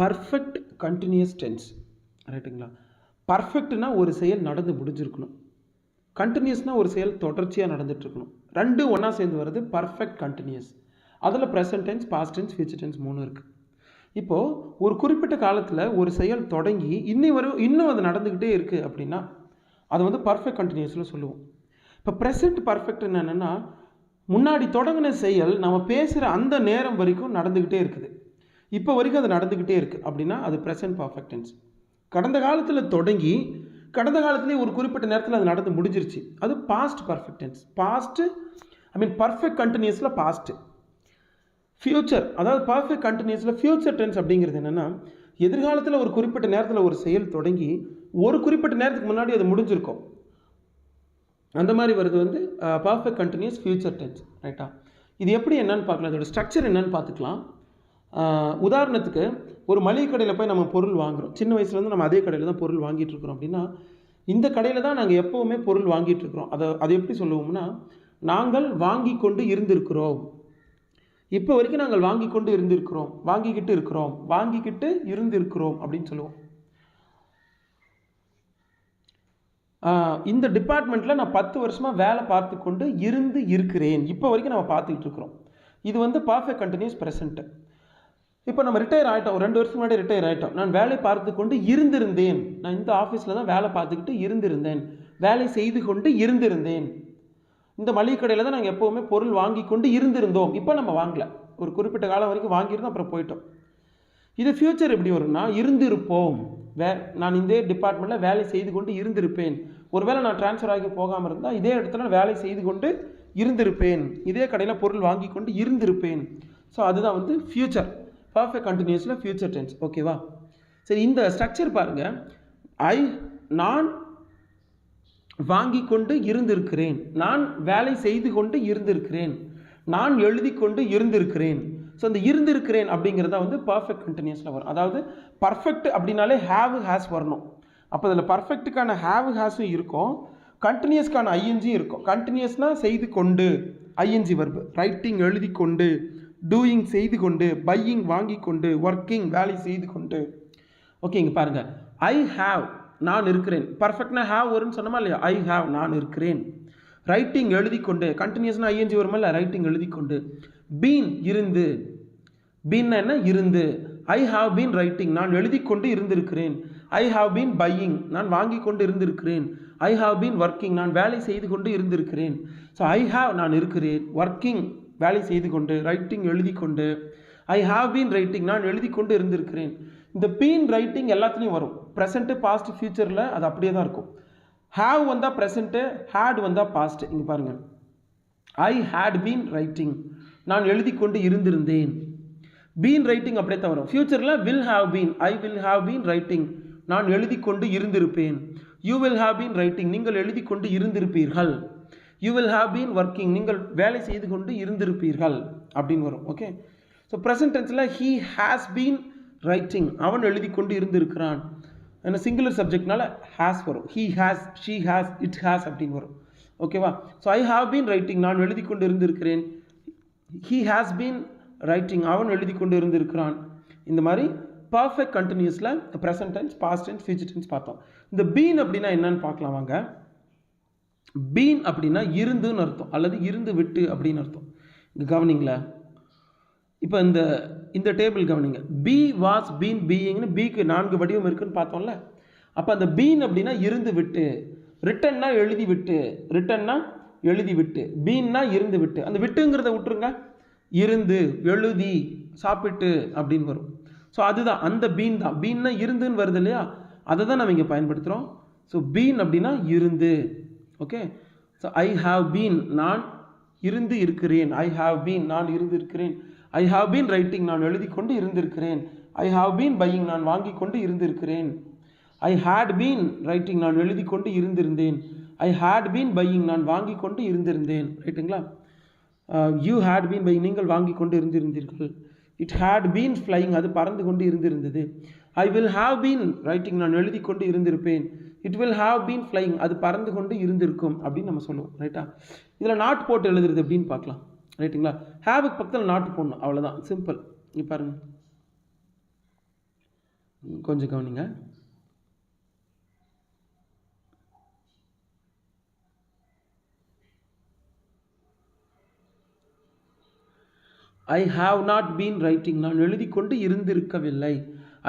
Perfect continuous tense ரைட்டுங்களா பர்ஃபெக்ட்னா ஒரு செயல் நடந்து முடிஞ்சிருக்கணும். கண்டினியூஸ்னால் ஒரு செயல் தொடர்ச்சியாக நடந்துட்டுருக்கணும். ரெண்டு ஒன்றா சேர்ந்து வருது பர்ஃபெக்ட் கண்டினியூஸ் அதில் present tense past tense future tense மூணு இருக்குது இப்போது ஒரு குறிப்பிட்ட காலத்தில் ஒரு செயல் தொடங்கி இன்னி வரும் இன்னும் அது நடந்துக்கிட்டே இருக்குது அப்படின்னா அது வந்து பர்ஃபெக்ட் கண்டினியூஸில் சொல்லுவோம். இப்போ ப்ரெசன்ட் பர்ஃபெக்ட் என்னென்னா முன்னாடி தொடங்கின செயல் நம்ம பேசுகிற அந்த நேரம் வரைக்கும் நடந்துக்கிட்டே இருக்குது. இப்போ வரைக்கும் அது நடந்துக்கிட்டே இருக்குது அப்படின்னா அது ப்ரெசன்ட் பர்ஃபெக்ட் டென்ஸ் கடந்த காலத்தில் தொடங்கி கடந்த காலத்துலேயே ஒரு குறிப்பிட்ட நேரத்தில் அது நடந்து முடிஞ்சிருச்சு. அது past perfect tense past I mean perfect கண்டினியூஸில் past future அதாவது பர்ஃபெக்ட் கண்டினியூஸில் ஃப்யூச்சர் டென்ஸ் அப்படிங்கிறது என்னென்னா எதிர்காலத்தில் ஒரு குறிப்பிட்ட நேரத்தில் ஒரு செயல் தொடங்கி ஒரு குறிப்பிட்ட நேரத்துக்கு முன்னாடி அது முடிஞ்சிருக்கும். அந்த மாதிரி வருது வந்து பர்ஃபெக்ட் கண்டினியூஸ் ஃப்யூச்சர் டென்ஸ் ரைட்டா இது எப்படி என்னன்னு பார்க்கலாம். இதோட ஸ்ட்ரக்சர் என்னன்னு பார்த்துக்கலாம். உதாரணத்துக்கு ஒரு மளிகை கடையில் போய் நம்ம பொருள் வாங்குறோம். சின்ன வயசுலேருந்து நம்ம அதே கடையில் தான் பொருள் வாங்கிட்டு இருக்கிறோம் அப்படின்னா இந்த கடையில் தான் நாங்கள் எப்போவுமே பொருள் வாங்கிட்டு இருக்கிறோம். அதை எப்படி சொல்லுவோம்னா நாங்கள் வாங்கி கொண்டு இருந்திருக்கிறோம். இப்போ வரைக்கும் நாங்கள் வாங்கி கொண்டு இருந்திருக்கிறோம். வாங்கிக்கிட்டு இருக்கிறோம். வாங்கிக்கிட்டு இருந்திருக்கிறோம் அப்படின்னு சொல்லுவோம். இந்த டிபார்ட்மெண்ட்டில் நான் பத்து வருஷமாக வேலை பார்த்து கொண்டு இருந்து இருக்கிறேன். இப்போ வரைக்கும் நம்ம பார்த்துக்கிட்டு இருக்கிறோம். இது வந்து பர்ஃபெக்ட் கண்டினியூஸ் ப்ரெசென்ட்டு இப்போ நம்ம ரிட்டையர் ஆகிட்டோம் ரெண்டு வருஷம் முன்னாடி ரிட்டையர் ஆகிட்டோம் நான் வேலை பார்த்து கொண்டு இருந்திருந்தேன். நான் இந்த ஆஃபீஸில் தான் வேலை பார்த்துக்கிட்டு இருந்திருந்தேன். வேலை செய்து கொண்டு இருந்திருந்தேன். இந்த மளிகை கடையில் தான் நாங்கள் எப்போவுமே பொருள் வாங்கி கொண்டு இருந்திருந்தோம். இப்போ நம்ம வாங்கலை. ஒரு குறிப்பிட்ட காலம் வரைக்கும் வாங்கியிருந்தோம் அப்புறம் போயிட்டோம். இது ஃப்யூச்சர் எப்படி வரும்னா இருந்திருப்போம். வே நான் இந்த டிபார்ட்மெண்ட்டில் வேலை செய்து கொண்டு இருந்திருப்பேன். ஒருவேளை நான் ட்ரான்ஸ்ஃபர் ஆகி போகாமல் இருந்தால் இதே இடத்துல வேலை செய்து கொண்டு இருந்திருப்பேன். இதே கடையில் பொருள் வாங்கி கொண்டு இருந்திருப்பேன். ஸோ அதுதான் வந்து ஃப்யூச்சர் பர்ஃபெக்ட் கண்டினியூஸில் ஃபியூச்சர் டென்ஸ் ஓகேவா சரி இந்த ஸ்ட்ரக்சர் பாருங்கள் ஐ நான் வாங்கி கொண்டு இருந்திருக்கிறேன். நான் வேலை செய்து கொண்டு இருந்திருக்கிறேன். நான் எழுதி கொண்டு இருந்திருக்கிறேன். ஸோ இந்த இருந்திருக்கிறேன் அப்படிங்கிறத வந்து பர்ஃபெக்ட் கண்டினியூஸில் வரும். அதாவது பர்ஃபெக்ட் அப்படின்னாலே ஹேவ் ஹேஸ் வரணும். அப்போ இதில் பர்ஃபெக்ட்டுக்கான ஹேவ் ஹேஸும் இருக்கும். கண்டினியூஸ்க்கான ஐஎன்ஜியும் இருக்கும். கண்டினியூஸ்னால் செய்து கொண்டு ஐஎன்ஜி வர்பு ரைட்டிங் எழுதி கொண்டு. டூயிங் செய்து கொண்டு பையிங் வாங்கி கொண்டு ஒர்க்கிங் வேலை செய்து கொண்டு ஓகே இங்கே பாருங்கள் ஐ ஹாவ் நான் இருக்கிறேன். பர்ஃபெக்ட்னா ஹேவ் வரும்னு சொன்னோமா இல்லையா? ஐ ஹாவ் நான் இருக்கிறேன். ரைட்டிங் எழுதி கொண்டு கண்டினியூஸ்னா ஐஎன்ஜி வருமா இல்லை? ரைட்டிங் எழுதி கொண்டு பீன் இருந்து பீன்னா என்ன? இருந்து. ஐ ஹாவ் பீன் ரைட்டிங் நான் எழுதி கொண்டு இருந்திருக்கிறேன். ஐ ஹாவ் பீன் பையிங் நான் வாங்கி கொண்டு இருந்திருக்கிறேன். ஐ ஹாவ் பீன் ஒர்க்கிங் நான் வேலை செய்து கொண்டு இருந்திருக்கிறேன். ஸோ ஐ ஹாவ் நான் இருக்கிறேன். ஒர்க்கிங் வேலை செய்து கொண்டு ரைட்டிங் எழுதி கொண்டு ஐ ஹாவ் பீன் ரைட்டிங் நான் எழுதி கொண்டு இருந்திருக்கிறேன். இந்த பீன் ரைட்டிங் எல்லாத்துலேயும் வரும். ப்ரெசென்ட்டு பாஸ்ட் ஃபியூச்சரில் அது அப்படியே தான் இருக்கும். ஹாவ் வந்தால் ப்ரெசண்ட்டு ஹேட் வந்தால் பாஸ்ட் இங்கே பாருங்கள் ஐ ஹேட் பீன் ரைட்டிங் நான் எழுதி கொண்டு இருந்திருந்தேன். பீன் ரைட்டிங் அப்படியே தான் வரும். ஃபியூச்சரில் will have been I will have been writing நான் எழுதி கொண்டு இருந்திருப்பேன். You will have been writing நீங்கள் எழுதி கொண்டு இருந்திருப்பீர்கள். You will have been working நீங்கள் வேலை செய்து கொண்டு இருந்திருப்பீர்கள். அப்படின்னு வரும். ஓகே ஸோ ப்ரெசன்ட் டென்ஸில் ஹீ ஹேஸ் பீன் ரைட்டிங் அவன் எழுதி கொண்டு இருந்திருக்கிறான். ஏன்னா சிங்குலர் சப்ஜெக்ட்னால ஹேஸ் வரும். He has she has it has அப்படின்னு வரும். ஓகேவா so I have been writing நான் எழுதி கொண்டு இருந்திருக்கிறேன். ஹீ ஹேஸ் பீன் ரைட்டிங் அவன் எழுதி கொண்டு இருந்திருக்கிறான். இந்த மாதிரி perfect கண்டினியூஸில் present tense past tense future tense பார்த்தோம். இந்த பீன் அப்படின்னா என்னன்னு பார்க்கலாம் வாங்க. பீன் அப்படின்னா இருந்துன்னு அர்த்தம். அல்லது இருந்து விட்டு அப்படின்னு அர்த்தம். இங்கே கவனிங்களா? இப்போ இந்த இந்த டேபிள் கவனிங்க. பி வாஸ் பீன் பீயிங்னு பிக்கு நான்கு வடிவம் இருக்குன்னு பார்த்தோம்ல. அப்போ அந்த பீன் அப்படின்னா இருந்து விட்டு. ரிட்டன்னா எழுதி விட்டு. ரிட்டன்னா எழுதி விட்டு. பீன்னா இருந்து விட்டு. அந்த விட்டுங்கிறத விட்டுருங்க. இருந்து எழுதி சாப்பிட்டு அப்படின்னு வரும். ஸோ அதுதான். அந்த பீன் தான். பீன்னா இருந்துன்னு வருது இல்லையா? அதை தான் நம்ம இங்கே பயன்படுத்துகிறோம் ஸோ பீன் அப்படின்னா இருந்து. Okay so I have been நான் இருந்து இருக்கிறேன். ஐ ஹாவ் பீன் நான் இருந்திருக்கிறேன். ஐ ஹாவ் பீன் ரைட்டிங் நான் எழுதி கொண்டு இருந்திருக்கிறேன். ஐ ஹாவ் பீன் பையிங் நான் வாங்கி கொண்டு இருந்திருக்கிறேன். ஐ ஹேட் பீன் ரைட்டிங் நான் எழுதி கொண்டு இருந்திருந்தேன். ஐ ஹேட் பீன் பையிங் நான் வாங்கி கொண்டு இருந்திருந்தேன். ரைட்டுங்களா யூ ஹேட் பீன் பை நீங்கள் வாங்கி கொண்டு இருந்திருந்தீர்கள். இட் ஹேட் பீன் ஃப்ளைங் அது பறந்து கொண்டு இருந்திருந்தது. I will have been writing நான் எழுதி கொண்டு இருந்திருப்பேன். It will have been flying அது பறந்து கொண்டு இருந்திருக்கும் அப்படின்னு நம்ம சொல்லுவோம் ரைட்டா இதில் நாட் போட்டு எழுதுறது அப்படின்னு பார்க்கலாம் ரைட்டுங்களா ஹேவுக்கு பக்கத்தில் நாட்டு போடணும் அவ்வளோதான் சிம்பிள் நீ பாருங்க. கொஞ்சம் கவனிங்க. I have not been writing நான் எழுதி கொண்டு இருந்திருக்கவில்லை.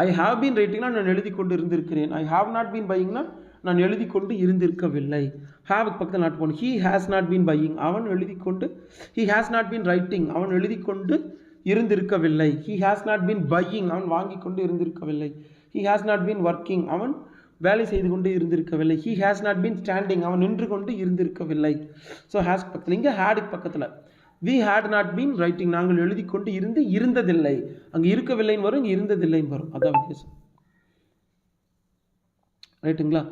ஐ ஹாவ் பீன் ரைட்டிங்னா நான் எழுதி கொண்டு இருந்திருக்கிறேன். ஐ ஹாவ் நாட் பீன் பையிங்னா நான் எழுதி கொண்டு இருந்திருக்கவில்லை. ஹாவுக்கு பக்கத்தில் நாட் போகணும் he has not been buying அவன் எழுதி கொண்டு he has not been writing அவன் எழுதி கொண்டு இருந்திருக்கவில்லை. He has not been buying அவன் வாங்கி கொண்டு இருந்திருக்கவில்லை. He has not been working அவன் வேலை செய்து கொண்டு இருந்திருக்கவில்லை. He has not been standing அவன் நின்று கொண்டு இருந்திருக்கவில்லை. ஸோ ஹேஸ் பக்கத்தில் இங்கே ஹேடுக்கு பக்கத்தில். We had not been writing நாங்கள் எழுதி கொண்டு இருந்து இருந்ததில்லை. அங்கே இருக்கவில்லைன்னு வரும் இங்கே இருந்ததில்லைன்னு வரும். அதான் வித்தியாசம். ரைட்டுங்களா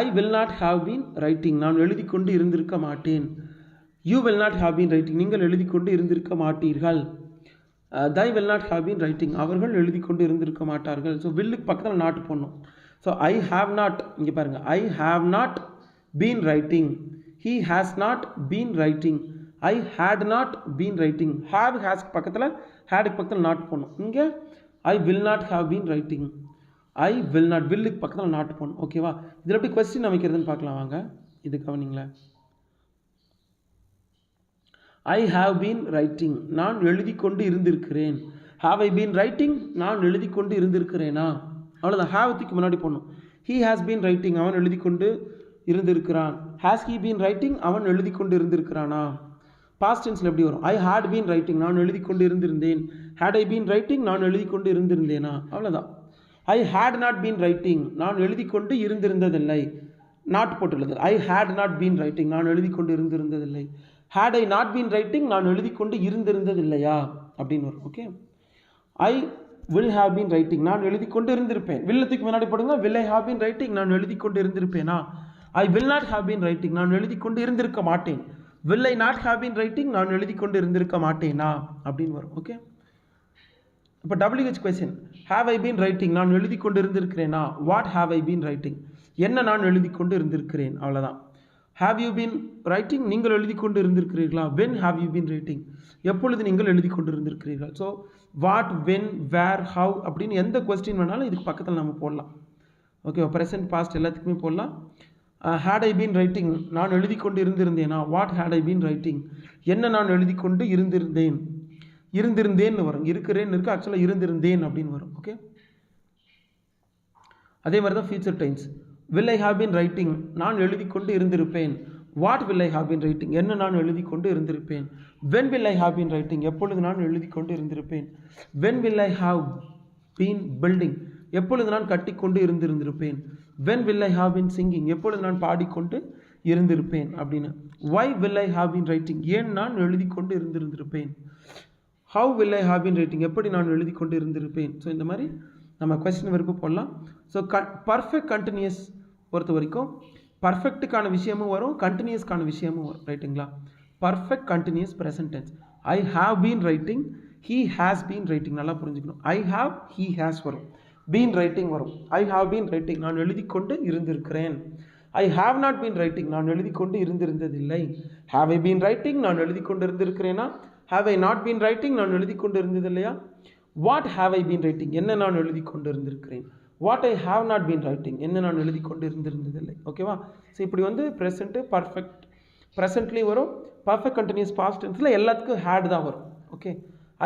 I will not have been writing நான் எழுதி கொண்டு இருந்திருக்க மாட்டேன். You will not have been writing நீங்கள் எழுதி கொண்டு இருந்திருக்க மாட்டீர்கள். They will not have been writing அவர்கள் எழுதி கொண்டு இருந்திருக்க மாட்டார்கள். ஸோ வில்லுக்கு பக்கத்தில் நாட்டு போடணும். ஸோ ஐ ஹாவ் நாட் இங்கே பாருங்கள் I have not been writing he has not been writing I had not been writing have ஹேஸ்க்கு பக்கத்தில் ஹேடுக்கு பக்கத்தில் நாட் போடணும். இங்கே I will not have been writing I will not வில்லுக்கு பக்கத்தில் நாட் போகணும் ஓகேவா இதில் எப்படி கொஸ்டின் அமைக்கிறதுன்னு பார்க்கலாம் வாங்க. இது கவனிங்களேன். ஐ ஹாவ் பீன் ரைட்டிங் நான் எழுதி கொண்டு இருந்திருக்கிறேன். ஹாவ் ஐ பீன் ரைட்டிங் நான் எழுதி கொண்டு இருந்திருக்கிறேனா? அவ்வளோதான் ஹாவத்துக்கு முன்னாடி போடணும். ஹீ ஹாஸ் பீன் ரைட்டிங் அவன் எழுதி கொண்டு இருந்திருக்கிறான். ஹாஸ் ஹீ பீன் ரைட்டிங் அவன் எழுதி கொண்டு இருந்திருக்கிறானா? பாஸ்ட் டென்ஸில் எப்படி வரும்? ஐ ஹேட் பீன் ரைட்டிங் நான் எழுதி கொண்டு இருந்திருந்தேன். ஹேட் ஐ பீன் ரைட்டிங் நான் எழுதி கொண்டு இருந்திருந்தேனா? அவ்வளோதான் I had not been writing நான் எழுதி கொண்டு இருந்திருந்ததில்லை. Not போட்டுள்ளது. I had not been writing நான் எழுதி கொண்டு இருந்திருந்ததில்லை. Had I not been writing நான் எழுதி கொண்டு இருந்திருந்ததில்லையா? அப்படின்னு வரும். Okay I will have been writing நான் எழுதி கொண்டு இருந்திருப்பேன். வில்லத்துக்கு முன்னாடி போடுங்க. Will I have been writing நான் எழுதி கொண்டு இருந்திருப்பேனா? I will not have been writing நான் எழுதி கொண்டு இருந்திருக்க மாட்டேன். Will I not have been writing நான் எழுதி கொண்டு இருந்திருக்க மாட்டேனா? அப்படின்னு வரும். ஓகே இப்போ W H question have I been writing நான் எழுதி கொண்டு இருந்திருக்கிறேனா what have I been writing என்ன நான் எழுதி கொண்டு இருந்திருக்கிறேன் அவ்வளோதான் ஹாவ் யூ பீன் ரைட்டிங் நீங்கள் எழுதி கொண்டு இருந்திருக்கிறீர்களா when have you been writing எப்பொழுது நீங்கள் எழுதி கொண்டு இருந்திருக்கிறீர்கள் so what when where how அப்படின்னு எந்த கொஸ்டின் வேணாலும் இதுக்கு பக்கத்தில் நம்ம போடலாம். ஓகே ப்ரெசன்ட் பாஸ்ட் எல்லாத்துக்குமே போடலாம். ஹேட் ஐ பீன் ரைட்டிங் நான் எழுதி கொண்டு இருந்திருந்தேனா what had I been writing என்ன நான் எழுதி கொண்டு இருந்திருந்தேன்? இருந்திருந்தேன்னு வரும். இருக்கிறேன்னு இருக்க ஆக்சுவலாக இருந்திருந்தேன் அப்படின்னு வரும். ஓகே அதே மாதிரி தான் future times will I have been writing நான் எழுதி கொண்டு இருந்திருப்பேன். What will I have been writing என்ன நான் எழுதி கொண்டு இருந்திருப்பேன்? When will I have been writing எப்பொழுது நான் எழுதி கொண்டு இருந்திருப்பேன்? When will I have been building எப்பொழுது நான் கட்டிக்கொண்டு இருந்திருந்திருப்பேன்? When will I have been singing எப்பொழுது நான் பாடிக்கொண்டு இருந்திருப்பேன்? அப்படின்னு. Why will I have been writing ஏன் நான் எழுதி கொண்டு இருந்திருந்திருப்பேன்? How will I have been writing எப்படி நான் எழுதி கொண்டு இருந்திருப்பேன் ஸோ இந்த மாதிரி நம்ம கொஸ்டின் விருப்பம் போடலாம். ஸோ க பர்ஃபெக்ட் கண்டினியூஸ் பொறுத்த வரைக்கும் பர்ஃபெக்ட்டுக்கான விஷயமும் வரும் கண்டினியூஸ்க்கான விஷயமும் வரும். ரைட்டுங்களா perfect continuous present tense I have been writing he has been writing நல்லா புரிஞ்சுக்கணும். ஐ ஹாவ் ஹீ ஹேஸ் வரும். பீன் ரைட்டிங் வரும். ஐ ஹாவ் பீன் ரைட்டிங் நான் எழுதி கொண்டு இருந்திருக்கிறேன். I have not been writing நான் எழுதி கொண்டு இருந்திருந்ததில்லை. ஹாவ் ஐ பீன் ரைட்டிங் நான் எழுதி கொண்டு இருந்திருக்கிறேனா? Have I not been writing நான் எழுதி கொண்டு இருந்தது இல்லையா what have I been writing என்ன நான் எழுதி கொண்டு இருந்திருக்கிறேன் what I have not been writing என்ன நான் எழுதி கொண்டு இருந்திருந்ததில்லை ஓகேவா ஸோ இப்படி வந்து ப்ரெசண்ட்டு பர்ஃபெக்ட் ப்ரெசென்ட்லேயும் வரும். பர்ஃபெக்ட் கண்டினியூஸ் பாஸ்ட் டென்ஸில் எல்லாத்துக்கும் ஹேட் தான் வரும். Okay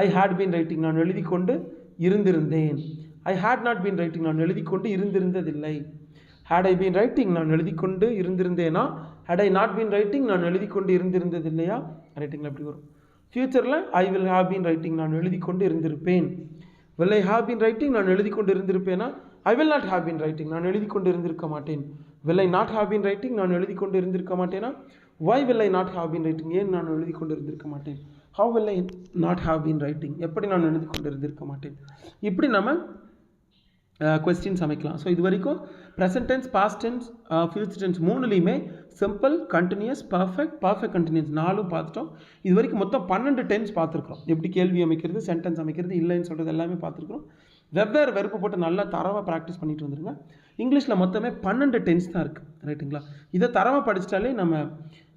I had been writing நான் எழுதி கொண்டு இருந்திருந்தேன். I had not been writing நான் எழுதி கொண்டு இருந்திருந்ததில்லை. ஹேட் ஐ பீன் ரைட்டிங் நான் எழுதி கொண்டு இருந்திருந்தேனா? Had I not been writing நான் எழுதி கொண்டு இருந்திருந்தது இல்லையா ரைட்டிங்கில் எப்படி வரும். ஃப்யூச்சரில் I will have been writing நான் எழுதி கொண்டு இருந்திருப்பேன். Will I have been writing நான் எழுதி கொண்டு இருந்திருப்பேனா? I will not have been writing நான் எழுதி கொண்டு இருந்திருக்க மாட்டேன். Will I not have been writing நான் எழுதி கொண்டு இருந்திருக்க மாட்டேனா? Why will I not have been writing ஏன் நான் எழுதி கொண்டு இருந்திருக்க மாட்டேன்? How will I not have been writing எப்படி நான் எழுதி கொண்டு இருந்திருக்க மாட்டேன்? இப்படி நம்ம Uh, கொஸ்டின்ஸ் அமைக்கலாம். ஸோ இது வரைக்கும் present tense past tense future tense மூணுலேயுமே simple continuous perfect perfect continuous நாலும் பார்த்துட்டோம். இது வரைக்கும் மொத்தம் பன்னெண்டு டென்ஸ் பார்த்துருக்குறோம். எப்படி கேள்வி அமைக்கிறது சென்டென்ஸ் அமைக்கிறது இல்லைன்னு சொல்கிறது எல்லாமே பார்த்துருக்குறோம். வெவ்வேறு வெறுப்பு போட்டு நல்லா தரவாக ப்ராக்டிஸ் பண்ணிட்டு வந்துருங்க. இங்கிலீஷில் மொத்தமே பன்னெண்டு டென்ஸ் தான் இருக்குது ரைட்டுங்களா இதை தரமாக படிச்சிட்டாலே நம்ம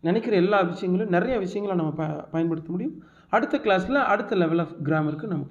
நினைக்கிற எல்லா விஷயங்களும் நிறைய விஷயங்களை நம்ம ப பயன்படுத்த முடியும். அடுத்த கிளாஸில் அடுத்த லெவல் ஆஃப் கிராமருக்கு நம்ம